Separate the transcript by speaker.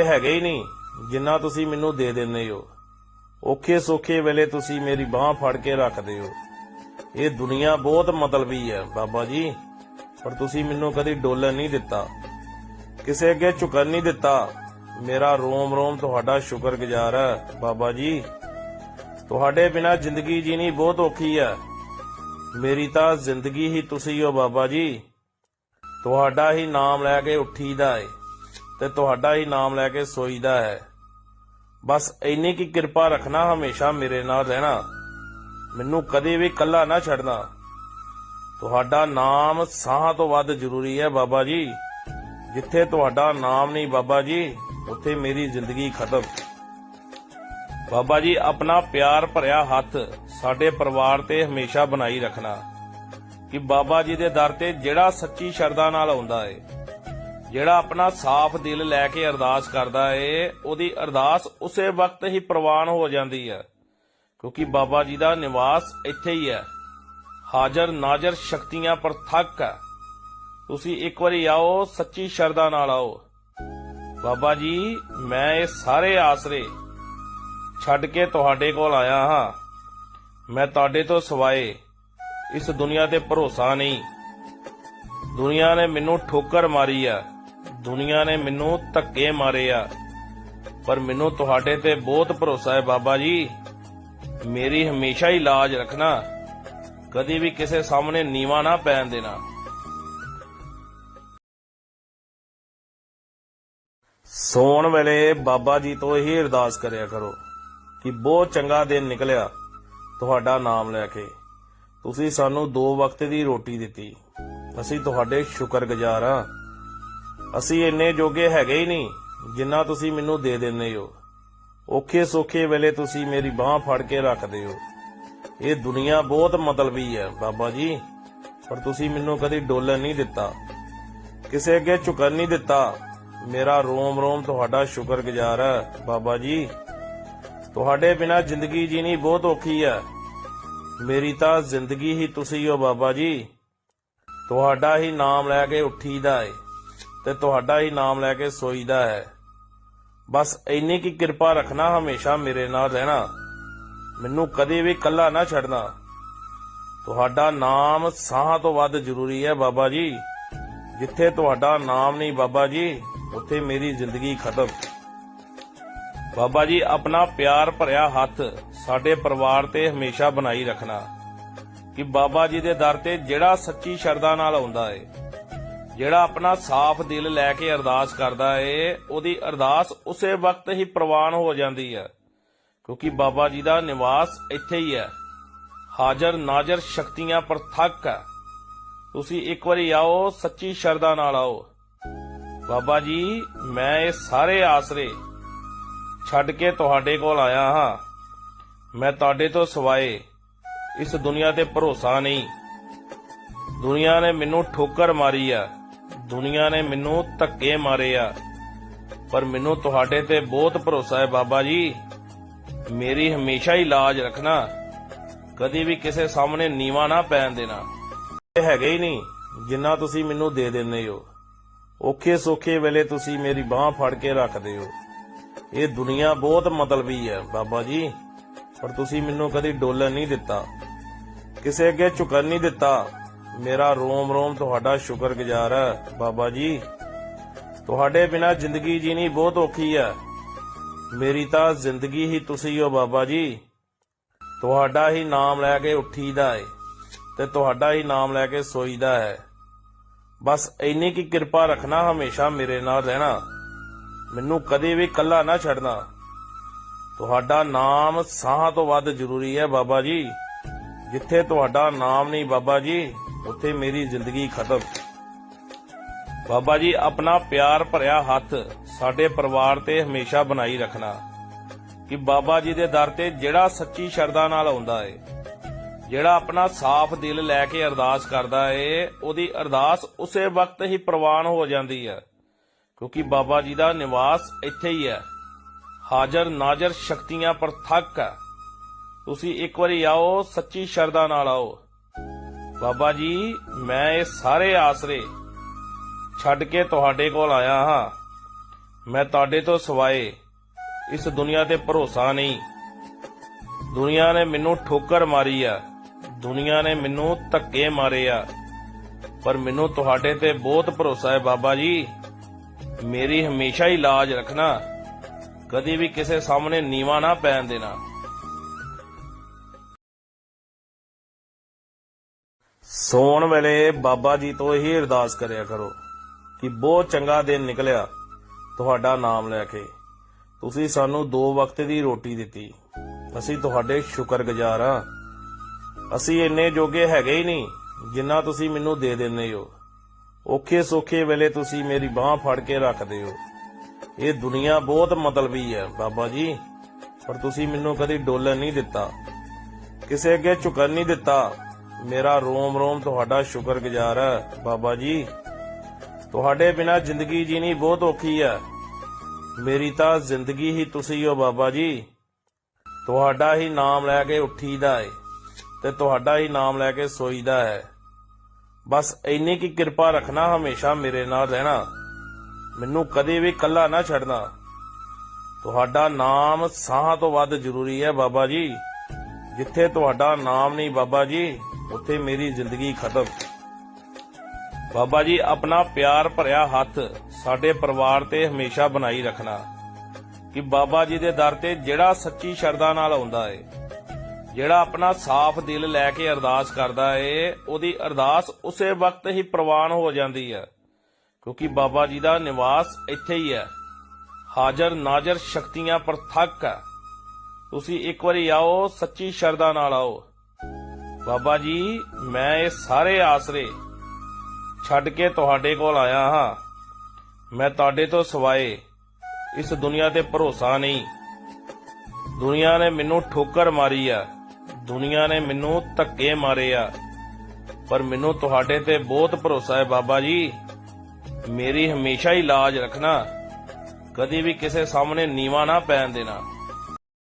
Speaker 1: ਹੈਗੇ ਹੀ ਨਹੀਂ, ਜਿੰਨਾ ਤੁਸੀਂ ਮੈਨੂੰ ਦੇ ਦਿੰਦੇ ਹੋ। ਔਖੇ ਸੋਖੇ ਵੇਲੇ ਤੁਸੀਂ ਮੇਰੀ ਬਾਹ ਫੜ ਕੇ ਰੱਖਦੇ ਹੋ। ਇਹ ਦੁਨੀਆ ਬਹੁਤ ਮਤਲਬੀ ਹੈ, ਬਾਬਾ ਜੀ। ਪਰ ਤੁਸੀਂ ਮੈਨੂੰ ਕਦੀ ਡੋਲਣ ਨਹੀਂ ਦਿੱਤਾ। ਕਿਸੇ ਅੱਗੇ ਝੁਕਣ ਨਹੀਂ ਦਿੱਤਾ। ਮੇਰਾ ਰੋਮ ਰੋਮ ਤੁਹਾਡਾ ਸ਼ੁਕਰਗੁਜ਼ਾਰ ਹੈ, ਬਾਬਾ ਜੀ। ਤੁਹਾਡੇ ਬਿਨਾ ਜ਼ਿੰਦਗੀ ਜੀਣੀ ਬਹੁਤ ਔਖੀ ਹੈ। ਮੇਰੀ ਤਾਂ ਜ਼ਿੰਦਗੀ ਹੀ ਤੁਸੀਂ ਹੋ, ਬਾਬਾ ਜੀ। ਤੁਹਾਡਾ ਹੀ ਨਾਮ ਲੈ ਕੇ ਉੱਠੀਦਾ ਏ। ਤੇ ਤੁਹਾਡਾ ਹੀ ਨਾਮ ਲੈ ਕੇ ਸੋਈਦਾ ਹੈ। ਬਸ ਇੰਨੀ ਕੀ ਕਿਰਪਾ ਰੱਖਣਾ ਹਮੇਸ਼ਾ ਮੇਰੇ ਨਾਲ ਰਹਿਣਾ। ਮੈਨੂੰ ਕਦੇ ਵੀ ਇਕੱਲਾ ਨਾ ਛੱਡਣਾ। ਤੁਹਾਡਾ ਨਾਮ ਸਾਹ ਤੋਂ ਵੱਧ ਜ਼ਰੂਰੀ ਹੈ ਬਾਬਾ ਜੀ। ਜਿੱਥੇ ਤੁਹਾਡਾ ਨਾਮ ਨਹੀਂ ਬਾਬਾ ਜੀ, ਉੱਥੇ ਮੇਰੀ ਜ਼ਿੰਦਗੀ ਖਤਮ। ਬਾਬਾ ਜੀ, ਆਪਣਾ ਪਿਆਰ ਭਰਿਆ ਹੱਥ ਸਾਡੇ ਪਰਿਵਾਰ ਤੇ ਹਮੇਸ਼ਾ ਬਣਾਈ ਰੱਖਣਾ। ਕਿ ਬਾਬਾ ਜੀ ਦੇ ਦਰ ਤੇ ਜਿਹੜਾ ਸੱਚੀ ਸ਼ਰਧਾ ਨਾਲ ਆਉਂਦਾ ਏ ਜਿਹੜਾ ਆਪਣਾ ਸਾਫ਼ ਦਿਲ ਲੈ ਕੇ ਅਰਦਾਸ ਕਰਦਾ ਏ, ਉਹਦੀ ਅਰਦਾਸ ਉਸੇ ਵਕਤ ਹੀ ਪ੍ਰਵਾਨ ਹੋ ਜਾਂਦੀ ਹੈ ਕਿਉਂਕਿ ਬਾਬਾ ਜੀ ਦਾ ਨਿਵਾਸ ਇੱਥੇ ਹੀ ਹੈ ਹਾਜ਼ਰ ਨਾਜ਼ਰ ਸ਼ਕਤੀਆਂ ਪਰ ਥੱਕ ਹੈ ਤੁਸੀਂ ਇੱਕ ਵਾਰੀ ਆਓ, ਸੱਚੀ ਸ਼ਰਧਾ ਨਾਲ ਆਓ। ਬਾਬਾ ਜੀ, ਮੈਂ ਇਹ ਸਾਰੇ ਆਸਰੇ ਛੱਡ ਕੇ ਤੁਹਾਡੇ ਕੋਲ ਆਇਆ ਹਾਂ। ਮੈਂ ਤੁਹਾਡੇ ਤੋਂ ਸਿਵਾਏ। ਇਸ ਦੁਨੀਆ ਤੇ ਭਰੋਸਾ ਨਹੀਂ। ਦੁਨੀਆ ਨੇ ਮੈਨੂੰ ਠੋਕਰ ਮਾਰੀ ਆ। ਦੁਨੀਆ ਨੇ ਮੈਨੂੰ ਧੱਕੇ ਮਾਰੇ ਆ। ਪਰ ਮੈਨੂੰ ਤੁਹਾਡੇ ਤੇ ਬਹੁਤ ਭਰੋਸਾ ਹੈ ਬਾਬਾ ਜੀ। ਮੇਰੀ ਹਮੇਸ਼ਾ ਹੀ ਲਾਜ ਰੱਖਣਾ। ਕਦੀ ਵੀ ਕਿਸੇ ਸਾਹਮਣੇ ਨੀਵਾ ਨਾ ਪੈਣ ਦੇਣਾ। ਸੌਣ ਵੇਲੇ ਬਾਬਾ ਜੀ ਤੋਂ ਹੀ ਅਰਦਾਸ ਕਰਿਆ ਕਰੋ ਕਿ ਬਹੁਤ ਚੰਗਾ ਦਿਨ ਨਿਕਲਿਆ। ਤੁਹਾਡਾ ਨਾਮ ਲੈ ਕੇ। ਤੁਸੀਂ ਸਾਨੂੰ ਦੋ ਵਕਤ ਦੀ ਰੋਟੀ ਦਿੱਤੀ। ਅਸੀਂ ਤੁਹਾਡੇ ਸ਼ੁਕਰਗੁਜ਼ਾਰ ਹਾਂ। ਅਸੀਂ ਇੰਨੇ ਜੋਗੇ ਹੈਗੇ ਹੀ ਨਹੀਂ, ਜਿੰਨਾ ਤੁਸੀਂ ਮੈਨੂੰ ਦੇ ਦਿੰਦੇ ਹੋ। ਔਖੇ ਸੋਖੇ ਵੇਲੇ ਤੁਸੀਂ ਮੇਰੀ ਬਾਹ ਫੜ ਕੇ ਰੱਖਦੇ ਹੋ। ਇਹ ਦੁਨੀਆ ਬਹੁਤ ਮਤਲਬੀ ਹੈ, ਬਾਬਾ ਜੀ। ਪਰ ਤੁਸੀਂ ਮੈਨੂੰ ਕਦੀ ਡੋਲਣ ਨਹੀਂ ਦਿੱਤਾ। ਕਿਸੇ ਅੱਗੇ ਝੁਕਣ ਨਹੀਂ ਦਿੱਤਾ। ਮੇਰਾ ਰੋਮ ਰੋਮ ਤੁਹਾਡਾ ਸ਼ੁਕਰਗੁਜ਼ਾਰ ਹੈ, ਬਾਬਾ ਜੀ। ਤੁਹਾਡੇ ਬਿਨਾ ਜ਼ਿੰਦਗੀ ਜੀਣੀ ਬਹੁਤ ਔਖੀ ਹੈ। ਮੇਰੀ ਤਾਂ ਜ਼ਿੰਦਗੀ ਹੀ ਤੁਸੀਂ ਹੋ, ਬਾਬਾ ਜੀ। ਤੁਹਾਡਾ ਹੀ ਨਾਮ ਲੈ ਕੇ ਉੱਠੀਦਾ ਏ। ਤੇ ਤੁਹਾਡਾ ਹੀ ਨਾਮ ਲੈ ਕੇ ਸੋਈਦਾ ਹੈ। ਬਸ ਇੰਨੀ ਕੀ ਕਿਰਪਾ ਰੱਖਣਾ ਹਮੇਸ਼ਾ ਮੇਰੇ ਨਾਲ ਰਹਿਣਾ। ਮੈਨੂੰ ਕਦੇ ਵੀ ਇਕੱਲਾ ਨਾ ਛੱਡਣਾ। ਤੁਹਾਡਾ ਨਾਮ ਸਾਹ ਤੋਂ ਵੱਧ ਜ਼ਰੂਰੀ ਹੈ ਬਾਬਾ ਜੀ। ਜਿੱਥੇ ਤੁਹਾਡਾ ਨਾਮ ਨਹੀਂ ਬਾਬਾ ਜੀ, ਉੱਥੇ ਮੇਰੀ ਜ਼ਿੰਦਗੀ ਖਤਮ। ਬਾਬਾ ਜੀ, ਆਪਣਾ ਪਿਆਰ ਭਰਿਆ ਹੱਥ ਸਾਡੇ ਪਰਿਵਾਰ ਤੇ ਹਮੇਸ਼ਾ ਬਣਾਈ ਰੱਖਣਾ। ਕਿ ਬਾਬਾ ਜੀ ਦੇ ਦਰ ਤੇ ਜਿਹੜਾ ਸੱਚੀ ਸ਼ਰਧਾ ਨਾਲ ਆਉਂਦਾ ਏ। ਜਿਹੜਾ ਆਪਣਾ ਸਾਫ਼ ਦਿਲ ਲੈ ਕੇ ਅਰਦਾਸ ਕਰਦਾ ਏ, ਉਹਦੀ ਅਰਦਾਸ ਉਸੇ ਵਕਤ ਹੀ ਪ੍ਰਵਾਨ ਹੋ ਜਾਂਦੀ ਹੈ ਕਿਉਂਕਿ ਬਾਬਾ ਜੀ ਦਾ ਨਿਵਾਸ ਇੱਥੇ ਹੀ ਹੈ ਹਾਜ਼ਰ ਨਾਜ਼ਰ ਸ਼ਕਤੀਆਂ ਪਰ ਹੈ ਤੁਸੀਂ ਇੱਕ ਵਾਰੀ ਆਓ, ਸੱਚੀ ਸ਼ਰਧਾ ਨਾਲ ਆਓ। ਬਾਬਾ ਜੀ, ਮੈਂ ਇਹ ਸਾਰੇ ਆਸਰੇ ਛੱਡ ਕੇ ਤੁਹਾਡੇ ਕੋਲ ਆਇਆ ਹਾਂ। ਮੈਂ ਤੁਹਾਡੇ ਤੋਂ ਸਿਵਾਏ ਇਸ ਦੁਨੀਆ ਤੇ ਭਰੋਸਾ ਨਹੀਂ। ਦੁਨੀਆ ਨੇ ਮੈਨੂੰ ਠੋਕਰ ਮਾਰੀ ਆ। ਦੁਨੀਆ ਨੇ ਮੈਨੂੰ ਧੱਕੇ ਮਾਰੇ ਆ। ਪਰ ਮੈਨੂੰ ਤੁਹਾਡੇ ਤੇ ਬਹੁਤ ਭਰੋਸਾ ਹੈ ਬਾਬਾ ਜੀ। ਮੇਰੀ ਹਮੇਸ਼ਾ ਹੀ ਲਾਜ ਰੱਖਣਾ। ਕਦੀ ਵੀ ਕਿਸੇ ਸਾਹਮਣੇ ਨੀਵਾ ਨਾ ਪੈਣ ਦੇਣਾ। ਇਹ ਹੈਗੇ ਹੀ ਨਹੀਂ, ਜਿੰਨਾ ਤੁਸੀਂ ਮੈਨੂੰ ਦੇ ਦਿੰਦੇ ਹੋ। ਔਖੇ ਸੋਖੇ ਵੇਲੇ ਤੁਸੀਂ ਮੇਰੀ ਬਾਹ ਫੜ ਕੇ ਰੱਖਦੇ ਹੋ। ਇਹ ਦੁਨੀਆ ਬਹੁਤ ਮਤਲਬੀ ਹੈ ਬਾਬਾ ਜੀ। ਪਰ ਤੁਸੀਂ ਮੈਨੂੰ ਕਦੀ ਡੋਲਣ ਨਹੀਂ ਦਿੱਤਾ। ਕਿਸੇ ਅੱਗੇ ਝੁਕਣ ਨਹੀਂ ਦਿੱਤਾ। ਮੇਰਾ ਰੋਮ ਰੋਮ ਤੁਹਾਡਾ ਸ਼ੁਕਰਗੁਜ਼ਾਰ ਹੈ, ਬਾਬਾ ਜੀ। ਤੁਹਾਡੇ ਬਿਨਾ ਜ਼ਿੰਦਗੀ ਜੀਣੀ ਬਹੁਤ ਔਖੀ ਹੈ। ਮੇਰੀ ਤਾਂ ਜ਼ਿੰਦਗੀ ਹੀ ਤੁਸੀਂ ਹੋ, ਬਾਬਾ ਜੀ। ਤੁਹਾਡਾ ਹੀ ਨਾਮ ਲੈ ਕੇ ਉੱਠੀਦਾ ਏ ਤੇ ਤੁਹਾਡਾ ਹੀ ਨਾਮ ਲੈ ਕੇ ਸੋਈਦਾ ਹੈ। ਬਸ ਇੰਨੀ ਕੀ ਕਿਰਪਾ ਰੱਖਣਾ ਹਮੇਸ਼ਾ ਮੇਰੇ ਨਾਲ ਰਹਿਣਾ। ਮੈਨੂੰ ਕਦੇ ਵੀ ਇਕੱਲਾ ਨਾ ਛੱਡਣਾ। ਤੁਹਾਡਾ ਨਾਮ ਸਾਹ ਤੋਂ ਵੱਧ ਜ਼ਰੂਰੀ ਹੈ, ਬਾਬਾ ਜੀ। ਜਿੱਥੇ ਤੁਹਾਡਾ ਨਾਮ ਨਹੀਂ, ਬਾਬਾ ਜੀ। ਉੱਥੇ ਮੇਰੀ ਜ਼ਿੰਦਗੀ ਖਤਮ। ਬਾਬਾ ਜੀ, ਆਪਣਾ ਪਿਆਰ ਭਰਿਆ ਹੱਥ ਸਾਡੇ ਪਰਿਵਾਰ ਤੇ ਹਮੇਸ਼ਾ ਬਣਾਈ ਰੱਖਣਾ। ਕਿ ਬਾਬਾ ਜੀ ਦੇ ਦਰ ਤੇ ਜਿਹੜਾ ਸੱਚੀ ਸ਼ਰਧਾ ਨਾਲ ਆਉਂਦਾ ਏ, ਜਿਹੜਾ ਆਪਣਾ ਸਾਫ਼ ਦਿਲ ਲੈ ਕੇ ਅਰਦਾਸ ਕਰਦਾ ਏ, ਉਹਦੀ ਅਰਦਾਸ ਉਸੇ ਵਕਤ ਹੀ ਪ੍ਰਵਾਨ ਹੋ ਜਾਂਦੀ ਹੈ ਕਿਉਂਕਿ ਬਾਬਾ ਜੀ ਦਾ ਨਿਵਾਸ ਇੱਥੇ ਹੀ ਹੈ ਹਾਜ਼ਰ ਨਾਜ਼ਰ ਸ਼ਕਤੀਆਂ ਪਰ ਥੱਕ ਹੈ ਤੁਸੀਂ ਇੱਕ ਵਾਰੀ ਆਓ, ਸੱਚੀ ਸ਼ਰਧਾ ਨਾਲ ਆਓ। ਬਾਬਾ ਜੀ, ਮੈਂ ਇਹ ਸਾਰੇ ਆਸਰੇ ਛੱਡ ਕੇ ਤੁਹਾਡੇ ਕੋਲ ਆਇਆ ਹਾਂ। ਮੈਂ ਤੁਹਾਡੇ ਤੋਂ ਸਿਵਾਏ ਇਸ ਦੁਨੀਆ ਤੇ ਭਰੋਸਾ ਨਹੀਂ। ਦੁਨੀਆ ਨੇ ਮੈਨੂੰ ਠੋਕਰ ਮਾਰੀ ਆ। ਦੁਨੀਆ ਨੇ ਮੈਨੂੰ ਧੱਕੇ ਮਾਰੇ ਆ। ਪਰ ਮੈਨੂੰ ਤੁਹਾਡੇ ਤੇ ਬਹੁਤ ਭਰੋਸਾ ਹੈ ਬਾਬਾ ਜੀ। ਮੇਰੀ ਹਮੇਸ਼ਾ ਹੀ ਲਾਜ ਰੱਖਣਾ। ਕਦੀ ਵੀ ਕਿਸੇ ਸਾਹਮਣੇ ਨੀਵਾ ਨਾ ਪੈਣ ਦੇਣਾ। ਸੌਣ ਵੇਲੇ ਬਾਬਾ ਜੀ ਤੋਂ ਇਹੀ ਅਰਦਾਸ ਕਰਿਆ ਕਰੋ ਕਿ ਬਹੁਤ ਚੰਗਾ ਦਿਨ ਨਿਕਲਿਆ। ਤੁਹਾਡਾ ਨਾਮ ਲੈ ਕੇ। ਤੁਸੀਂ ਸਾਨੂੰ ਦੋ ਵਕਤ ਦੀ ਰੋਟੀ ਦਿੱਤੀ। ਅਸੀਂ ਤੁਹਾਡੇ ਸ਼ੁਕਰਗੁਜ਼ਾਰ ਹਾਂ। ਅਸੀਂ ਇੰਨੇ ਜੋਗੇ ਹੈਗੇ ਹੀ ਨਹੀਂ, ਜਿੰਨਾ ਤੁਸੀਂ ਮੈਨੂੰ ਦੇ ਦਿੰਦੇ ਹੋ। ਔਖੇ ਸੋਖੇ ਵੇਲੇ ਤੁਸੀਂ ਮੇਰੀ ਬਾਹ ਫੜ ਕੇ ਰੱਖਦੇ ਹੋ। ਇਹ ਦੁਨੀਆ ਬਹੁਤ ਮਤਲਬੀ ਹੈ, ਬਾਬਾ ਜੀ। ਪਰ ਤੁਸੀਂ ਮੈਨੂੰ ਕਦੀ ਡੋਲਣ ਨਹੀਂ ਦਿੱਤਾ। ਕਿਸੇ ਅੱਗੇ ਝੁਕਣ ਨਹੀਂ ਦਿੱਤਾ। ਮੇਰਾ ਰੋਮ ਰੋਮ ਤੁਹਾਡਾ ਸ਼ੁਕਰਗੁਜ਼ਾਰ ਹੈ, ਬਾਬਾ ਜੀ। ਤੁਹਾਡੇ ਬਿਨਾ ਜ਼ਿੰਦਗੀ ਜੀਣੀ ਬਹੁਤ ਔਖੀ ਹੈ। ਮੇਰੀ ਤਾਂ ਜ਼ਿੰਦਗੀ ਹੀ ਤੁਸੀਂ ਹੋ, ਬਾਬਾ ਜੀ। ਤੁਹਾਡਾ ਹੀ ਨਾਮ ਲੈ ਕੇ ਉੱਠੀਦਾ ਹੈ ਤੇ ਤੁਹਾਡਾ ਹੀ ਨਾਮ ਲੈ ਕੇ ਸੋਈਦਾ ਹੈ। ਬਸ ਇੰਨੀ ਕੀ ਕਿਰਪਾ ਰੱਖਣਾ ਹਮੇਸ਼ਾ ਮੇਰੇ ਨਾਲ ਰਹਿਣਾ। ਮੈਨੂੰ ਕਦੇ ਵੀ ਇਕੱਲਾ ਨਾ ਛੱਡਣਾ। ਤੁਹਾਡਾ ਨਾਮ ਸਾਹ ਤੋਂ ਵੱਧ ਜ਼ਰੂਰੀ ਹੈ, ਬਾਬਾ ਜੀ। ਜਿੱਥੇ ਤੁਹਾਡਾ ਨਾਮ ਨਹੀਂ, ਬਾਬਾ ਜੀ। ਉੱਥੇ ਮੇਰੀ ਜ਼ਿੰਦਗੀ ਖਤਮ। ਬਾਬਾ ਜੀ, ਆਪਣਾ ਪਿਆਰ ਭਰਿਆ ਹੱਥ ਸਾਡੇ ਪਰਿਵਾਰ ਤੇ ਹਮੇਸ਼ਾ ਬਣਾਈ ਰੱਖਣਾ। ਕਿ ਬਾਬਾ ਜੀ ਦੇ ਦਰ ਤੇ ਜਿਹੜਾ ਸੱਚੀ ਸ਼ਰਧਾ ਨਾਲ ਆਉਂਦਾ ਏ, ਜਿਹੜਾ ਆਪਣਾ ਸਾਫ਼ ਦਿਲ ਲੈ ਕੇ ਅਰਦਾਸ ਕਰਦਾ ਏ, ਉਹਦੀ ਅਰਦਾਸ ਉਸੇ ਵਕਤ ਹੀ ਪ੍ਰਵਾਨ ਹੋ ਜਾਂਦੀ ਹੈ ਕਿਉਂਕਿ ਬਾਬਾ ਜੀ ਦਾ ਨਿਵਾਸ ਇੱਥੇ ਹੀ ਹੈ ਹਾਜ਼ਰ ਨਾਜ਼ਰ ਸ਼ਕਤੀਆਂ ਪ੍ਰਤੱਖ ਹੈ ਤੁਸੀਂ ਇੱਕ ਵਾਰੀ ਆਓ, ਸੱਚੀ ਸ਼ਰਧਾ ਨਾਲ ਆਓ। ਬਾਬਾ ਜੀ, ਮੈਂ ਇਹ ਸਾਰੇ ਆਸਰੇ ਛੱਡ ਕੇ ਤੁਹਾਡੇ ਕੋਲ ਆਇਆ ਹਾਂ। ਮੈਂ ਤੁਹਾਡੇ ਤੋਂ ਸਿਵਾਏ। ਇਸ ਦੁਨੀਆ ਤੇ ਭਰੋਸਾ ਨਹੀਂ। ਦੁਨੀਆ ਨੇ ਮੈਨੂੰ ਠੋਕਰ ਮਾਰੀ ਆ। ਦੁਨੀਆ ਨੇ ਮੈਨੂੰ ਧੱਕੇ ਮਾਰੇ ਆ। ਪਰ ਮੈਨੂੰ ਤੁਹਾਡੇ ਤੇ ਬਹੁਤ ਭਰੋਸਾ ਹੈ ਬਾਬਾ ਜੀ। ਮੇਰੀ ਹਮੇਸ਼ਾ ਹੀ ਲਾਜ ਰੱਖਣਾ। ਕਦੀ ਵੀ ਕਿਸੇ ਸਾਹਮਣੇ ਨੀਵਾ ਨਾ ਪੈਣ ਦੇਣਾ।